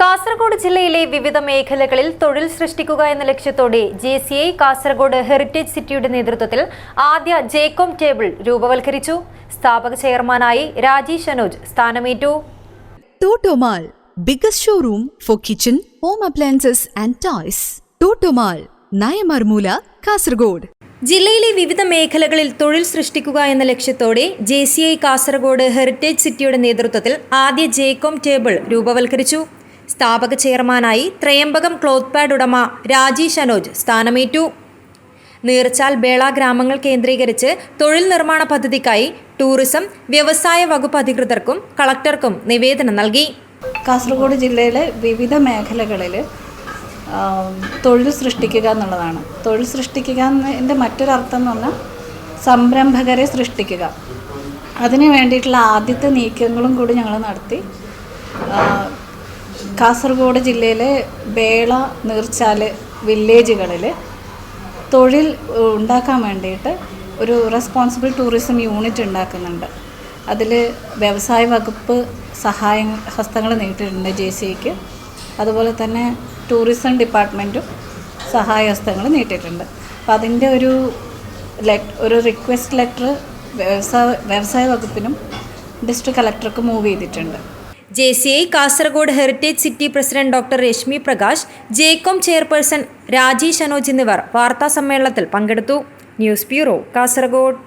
കാസർഗോഡ് ജില്ലയിലെ വിവിധ മേഖലകളിൽ തൊഴിൽ സൃഷ്ടിക്കുക എന്ന ലക്ഷ്യത്തോടെ J C I Kasaragod heritage സിറ്റിയുടെ നേതൃത്വത്തിൽ ആദ്യ ജേക്കോം ടേബിൾ രൂപവൽക്കരിച്ചു. സ്ഥാപക ചെയർമാനായി Rajeesh Anoj സ്ഥാനമേറ്റു. Totomall biggest showroom for kitchen home appliances and toys. Totomall Nayamarmoola Kasaragod. ജില്ലയിലെ വിവിധ മേഖലകളിൽ തൊഴിൽ സൃഷ്ടിക്കുക എന്ന ലക്ഷ്യത്തോടെ J C I Kasaragod heritage സിറ്റിയുടെ നേതൃത്വത്തിൽ ആദ്യ ജേക്കോം ടേബിൾ രൂപവൽക്കരിച്ചു. സ്ഥാപക ചെയർമാനായി ത്രയംബകം ക്ലോത്ത് പാഡ് ഉടമ രാജീഷ് അനോജ് സ്ഥാനമേറ്റു. നീർച്ചാൽ ബേള ഗ്രാമങ്ങൾ കേന്ദ്രീകരിച്ച് തൊഴിൽ നിർമ്മാണ പദ്ധതിക്കായി ടൂറിസം വ്യവസായ വകുപ്പ് അധികൃതർക്കും കളക്ടർക്കും നിവേദനം നൽകി. കാസർഗോഡ് ജില്ലയിലെ വിവിധ മേഖലകളിൽ തൊഴിൽ സൃഷ്ടിക്കുക എന്നുള്ളതാണ്. തൊഴിൽ സൃഷ്ടിക്കുക എന്നതിന്റെ മറ്റൊരർത്ഥം എന്ന് പറഞ്ഞാൽ സംരംഭകരെ സൃഷ്ടിക്കുക. അതിന് വേണ്ടിയിട്ടുള്ള ആദ്യത്തെ നീക്കങ്ങളും കൂടി ഞങ്ങൾ നടത്തി. കാസർഗോഡ് ജില്ലയിലെ ബേള നീർച്ചാൽ വില്ലേജുകളിൽ തൊഴിൽ ഉണ്ടാക്കാൻ വേണ്ടിയിട്ട് ഒരു റെസ്പോൺസിബിൾ ടൂറിസം യൂണിറ്റ് ഉണ്ടാക്കുന്നുണ്ട്. അതിൽ വ്യവസായ വകുപ്പ് സഹായ ഹസ്തങ്ങൾ നീട്ടിയിട്ടുണ്ട് ജെ സിക്ക് അതുപോലെ തന്നെ ടൂറിസം ഡിപ്പാർട്ട്മെന്റും സഹായ ഹസ്തങ്ങൾ നീട്ടിയിട്ടുണ്ട് അപ്പോൾ അതിന്റെ ഒരു ലെറ്റ് ഒരു റിക്വസ്റ്റ് ലെറ്റർ വ്യവസായ വ്യവസായ വകുപ്പിനും ഡിസ്ട്രിക്ട് കളക്ടർക്ക് മൂവ് ചെയ്തിട്ടുണ്ട്. J C I Kasaragod heritage city president doctor Rashmi Prakash ജേക്കോം chairperson Rajeesh Anoj എന്നിവർ വാർത്താ സമ്മേളനത്തിൽ പങ്കെടുത്തു. News bureau Kasaragod.